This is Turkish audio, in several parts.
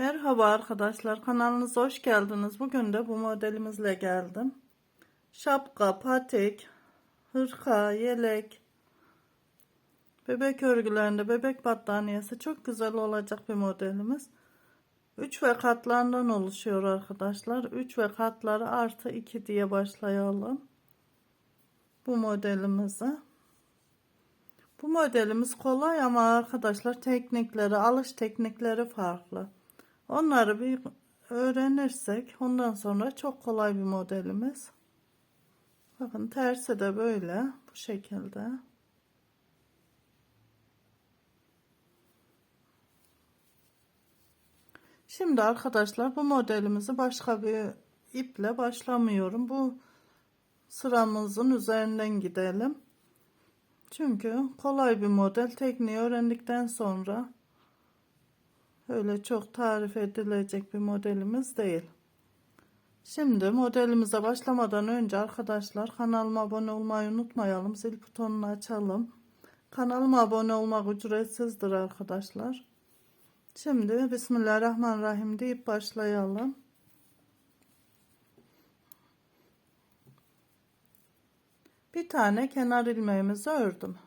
Merhaba arkadaşlar kanalınıza hoş geldiniz. Bugün de bu modelimizle geldim. Şapka, patik, hırka, yelek, bebek örgülerinde bebek battaniyesi çok güzel olacak bir modelimiz. 3 ve katlarından oluşuyor arkadaşlar. 3 ve katları artı 2 diye başlayalım. Bu modelimizi. Bu modelimiz kolay ama arkadaşlar teknikleri, alış teknikleri farklı. Onları bir öğrenirsek ondan sonra çok kolay bir modelimiz. Bakın tersi de böyle bu şekilde. Şimdi arkadaşlar bu modelimizi başka bir iple başlamıyorum. Bu sıramızın üzerinden gidelim. Çünkü kolay bir model. Tekniği öğrendikten sonra öyle çok tarif edilecek bir modelimiz değil. Şimdi modelimize başlamadan önce arkadaşlar kanalıma abone olmayı unutmayalım. Zil butonunu açalım. Kanalıma abone olmak ücretsizdir arkadaşlar. Şimdi Bismillahirrahmanirrahim deyip başlayalım. Bir tane kenar ilmeğimizi ördüm.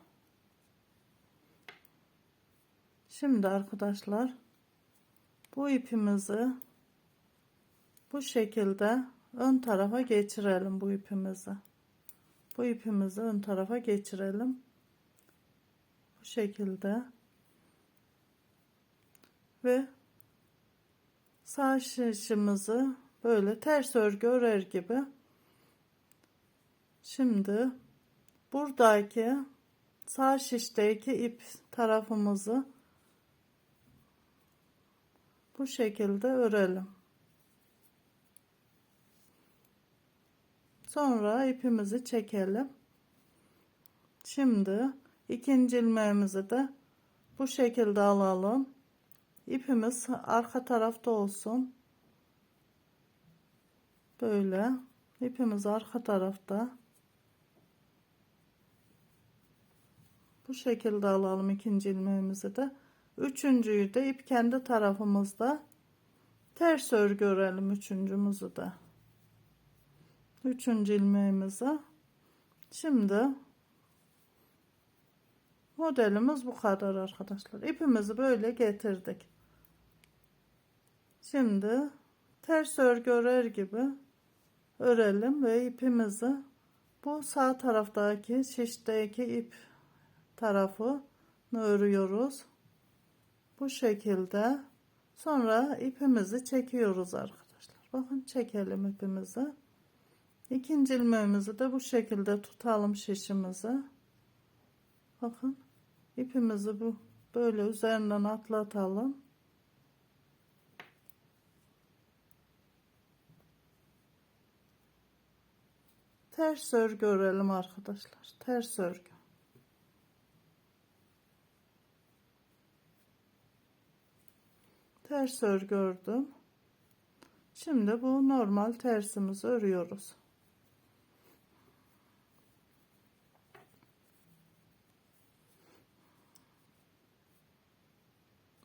Şimdi arkadaşlar bu ipimizi bu şekilde ön tarafa geçirelim bu ipimizi. Bu ipimizi ön tarafa geçirelim. Bu şekilde ve sağ şişimizi böyle ters örgü örer gibi şimdi buradaki sağ şişteki ip tarafımızı bu şekilde örelim. Sonra ipimizi çekelim. Şimdi ikinci ilmeğimizi de bu şekilde alalım. İpimiz arka tarafta olsun. Böyle ipimiz arka tarafta. Bu şekilde alalım ikinci ilmeğimizi de. Üçüncüyü de ip kendi tarafımızda ters örgü örelim üçüncümüzü de. Üçüncü ilmeğimizi. Şimdi modelimiz bu kadar arkadaşlar. İpimizi böyle getirdik. Şimdi ters örgü örer gibi örelim ve ipimizi bu sağ taraftaki şişteki ip tarafını örüyoruz. Bu şekilde sonra ipimizi çekiyoruz arkadaşlar. Bakın çekelim ipimizi. İkinci ilmeğimizi de bu şekilde tutalım şişimizi. Bakın ipimizi bu böyle üzerinden atlatalım. Ters örgü örelim arkadaşlar. Ters örgü. Ters örgü ördüm. Şimdi bu normal tersimizi örüyoruz.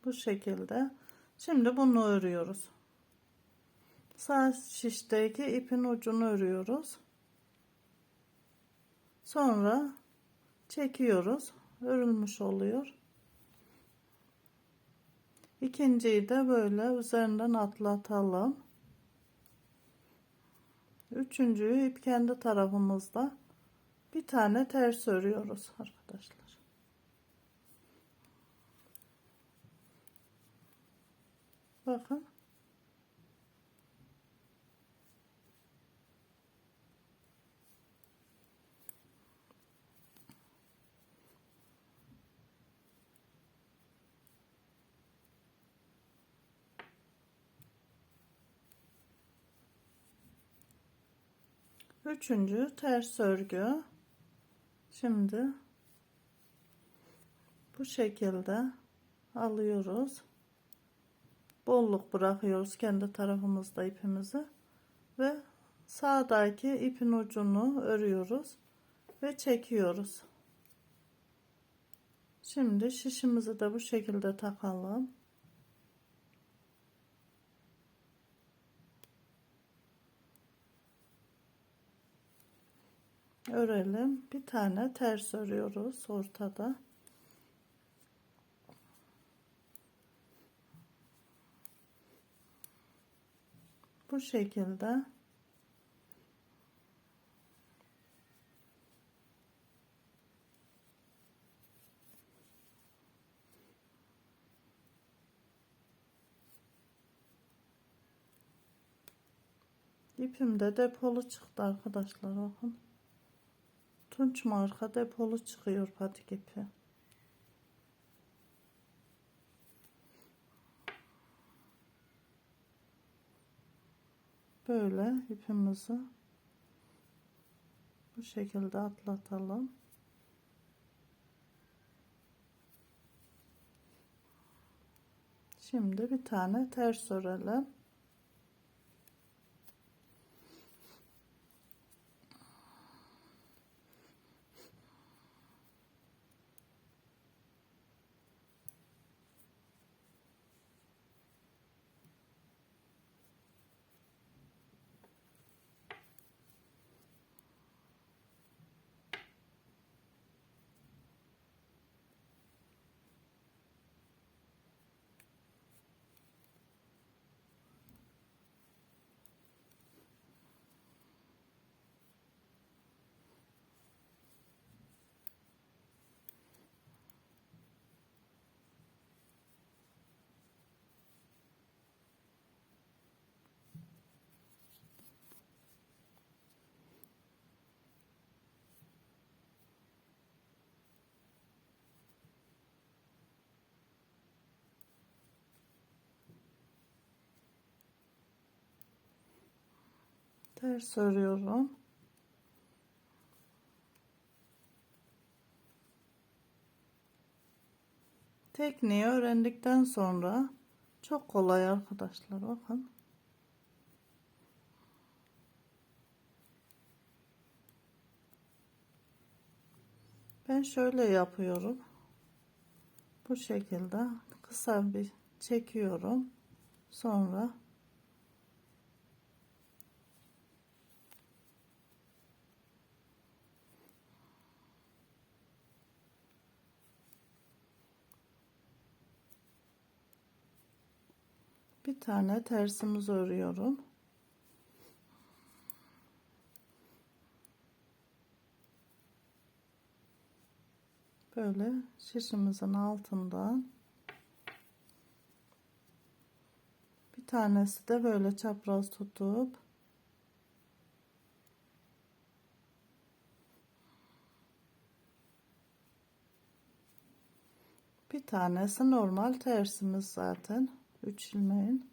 Bu şekilde. Şimdi bunu örüyoruz. Sağ şişteki ipin ucunu örüyoruz. Sonra çekiyoruz. Örülmüş oluyor. İkinciyi de böyle üzerinden atlatalım. Üçüncüyü ip kendi tarafımızda bir tane ters örüyoruz arkadaşlar. Bakın. Üçüncü ters örgü. Şimdi bu şekilde alıyoruz. Bolluk bırakıyoruz kendi tarafımızda ipimizi ve sağdaki ipin ucunu örüyoruz ve çekiyoruz. Şimdi şişimizi de bu şekilde takalım. Örelim. Bir tane ters örüyoruz ortada. Bu şekilde İpim de depolu çıktı arkadaşlar bakın. Tunç marka depolu çıkıyor patik ipi. Böyle ipimizi bu şekilde atlatalım. Şimdi bir tane ters örelim. Ters örüyorum. Tekniği öğrendikten sonra çok kolay arkadaşlar bakın. Ben şöyle yapıyorum. Bu şekilde kısa bir çekiyorum. Sonra bir tane tersimiz örüyorum. Böyle şişimizin altından bir tanesi de böyle çapraz tutup bir tanesi normal tersimiz zaten 3 ilmeğin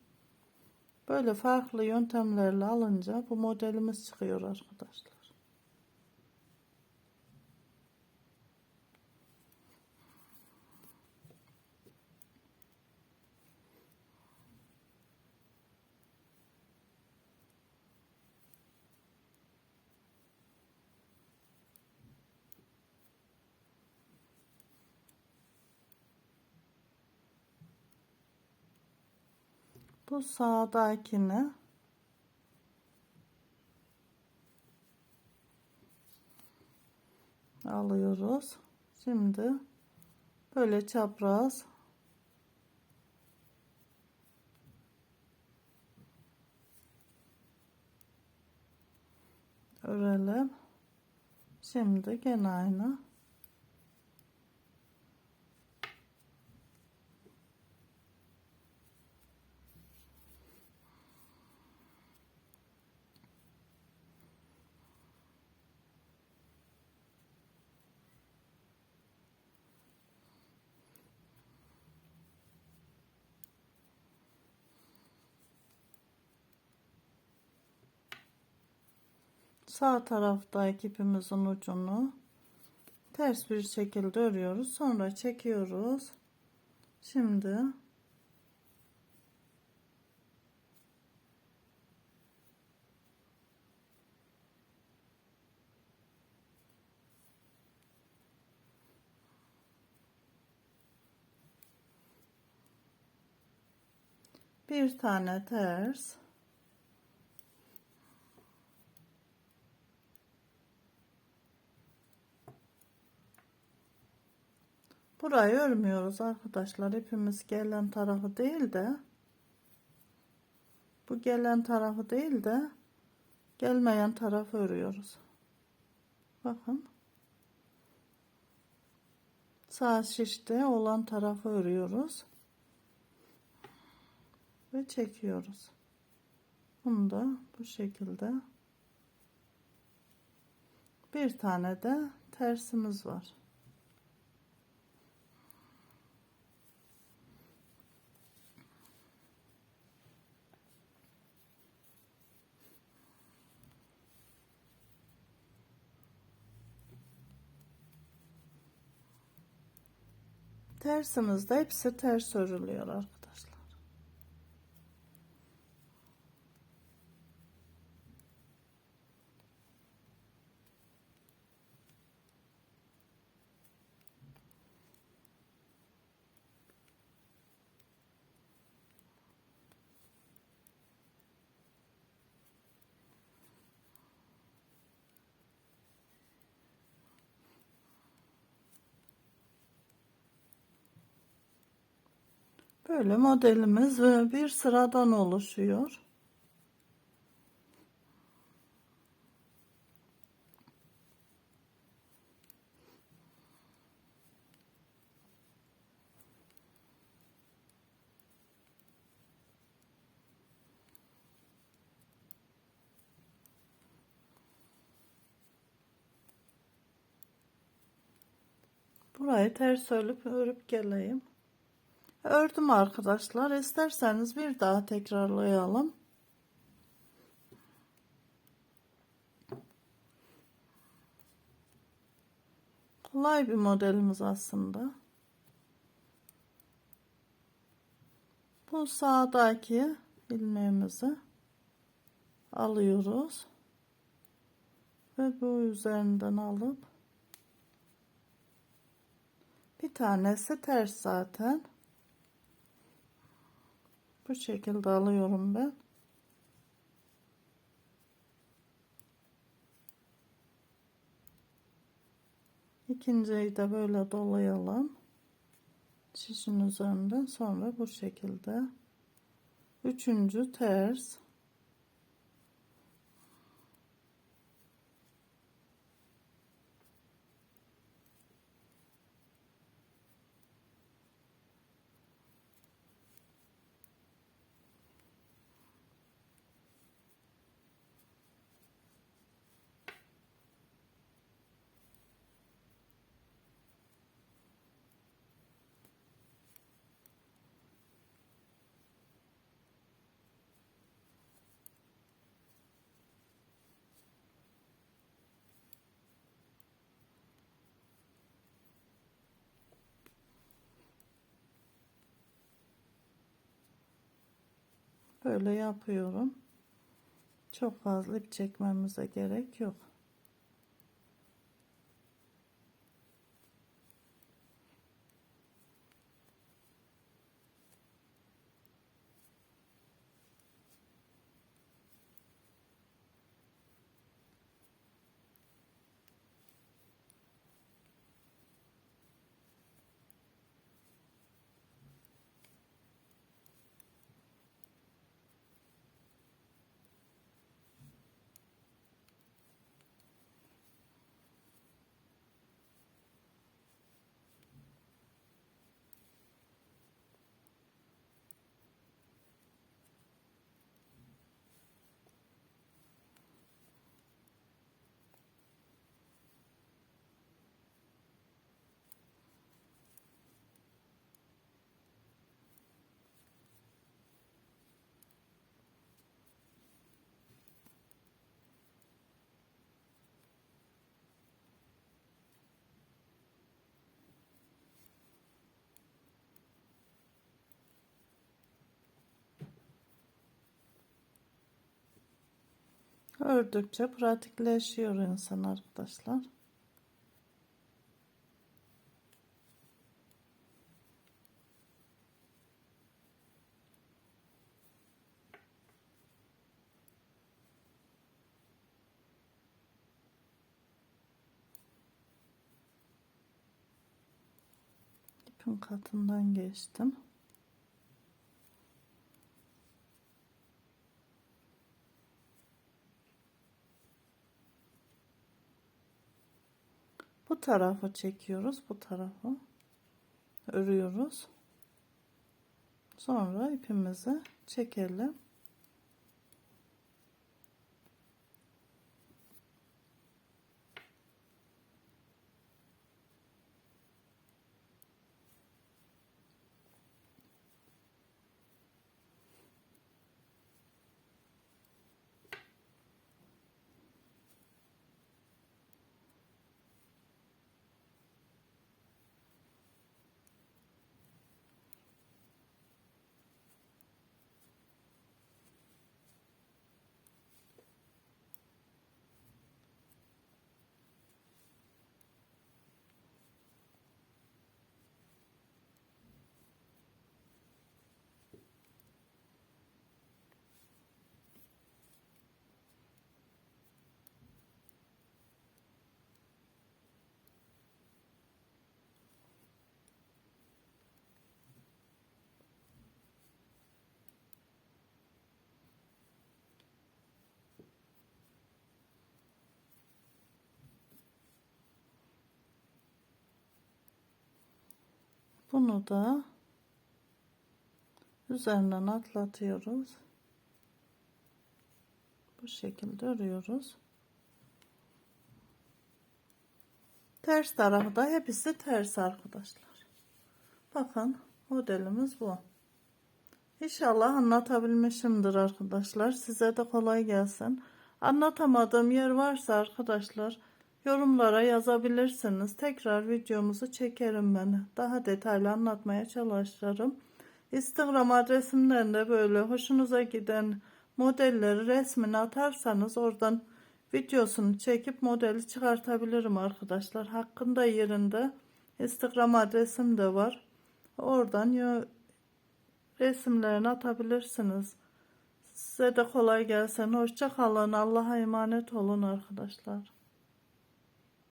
böyle farklı yöntemlerle alınca bu modelimiz çıkıyor arkadaşlar Bu sağdakini alıyoruz. Şimdi böyle çapraz örelim. Şimdi gene aynı sağ taraftaki ipimizin ucunu ters bir şekilde örüyoruz. Sonra çekiyoruz. Şimdi bir tane ters Burayı örmüyoruz arkadaşlar. Hepimiz gelen tarafı değil de bu gelen tarafı değil de gelmeyen tarafı örüyoruz. Bakın. Sağ şişte olan tarafı örüyoruz. Ve çekiyoruz. Bunu da bu şekilde. Bir tane de tersimiz var. Tersimizde hepsi ters örülüyor arkadaşlar. Böyle modelimiz ve bir sıradan oluşuyor. Burayı ters örüp örüp geleyim. Ördüm arkadaşlar. İsterseniz bir daha tekrarlayalım. Kolay bir modelimiz aslında. Bu sağdaki ilmeğimizi alıyoruz. Ve bu üzerinden alıp bir tanesi ters zaten. Bu şekilde alıyorum ben. İkinciyi de böyle dolayalım. Şişin üzerinden sonra bu şekilde. Üçüncü ters. Böyle yapıyorum. Çok fazla ip çekmemize gerek yok. Ördükçe pratikleşiyor insan arkadaşlar. ipin katından geçtim. Bu tarafı çekiyoruz, bu tarafı örüyoruz. Sonra ipimizi çekelim. Bunu da üzerinden atlatıyoruz. Bu şekilde örüyoruz. Ters tarafı da hepsi ters arkadaşlar. Bakın modelimiz bu. İnşallah anlatabilmişimdir arkadaşlar. Size de kolay gelsin. Anlatamadığım yer varsa arkadaşlar yorumlara yazabilirsiniz. Tekrar videomuzu çekerim ben. Daha detaylı anlatmaya çalışırım. Instagram adresimden de böyle hoşunuza giden modelleri resmini atarsanız oradan videosunu çekip modeli çıkartabilirim arkadaşlar. Hakkında yerinde Instagram adresim de var. Oradan resimlerini atabilirsiniz. Size de kolay gelsin. Hoşça kalın. Allah'a emanet olun arkadaşlar.